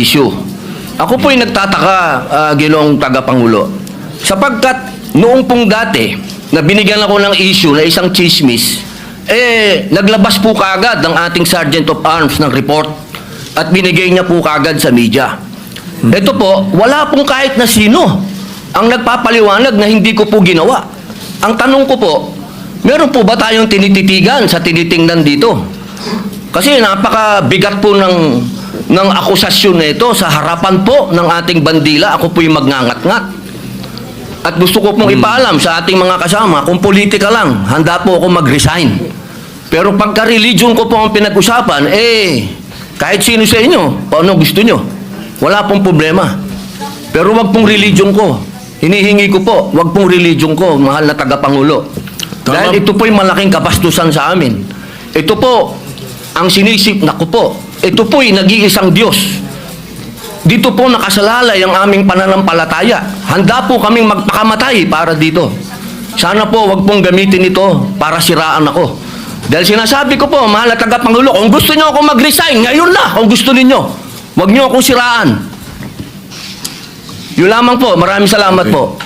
issue. Ako po'y nagtataka, uh, ginong tagapangulo. Sapagkat noong pong dati, na binigyan ako ng issue na isang chismis, eh, naglabas po kaagad ng ating Sergeant of Arms ng report at binigay niya po kaagad sa media. Ito po, wala pong kahit na sino ang nagpapaliwanag na hindi ko po ginawa. Ang tanong ko po, meron po ba tayong tinititigan sa tinitingnan dito? Kasi napakabigat po ng ng akusasyon na ito sa harapan po ng ating bandila. Ako po'y magngangat-ngat. At gusto ko pong ipaalam sa ating mga kasama, kung politika lang, handa po ako mag-resign. Pero pagka religion ko po ang pinag-usapan, eh, kahit sino sa inyo, paano gusto nyo? Wala pong problema. Pero wag pong religion ko. Hinihingi ko po, wag pong religion ko, mahal na tagapangulo. Tama. Dahil ito po'y malaking kapastusan sa amin. Ito po, ang sinisip, naku po, ito po'y nag-iisang Diyos. Dito po nakasalalay ang aming pananampalataya. Handa po kaming magpakamatay para dito. Sana po wag pong gamitin ito para siraan ako. Dahil sinasabi ko po, mahal na tagapangulo, kung gusto niyo ako mag-resign, ngayon na, kung gusto ninyo. Huwag niyo akong siraan. Yun lamang po. Maraming salamat po.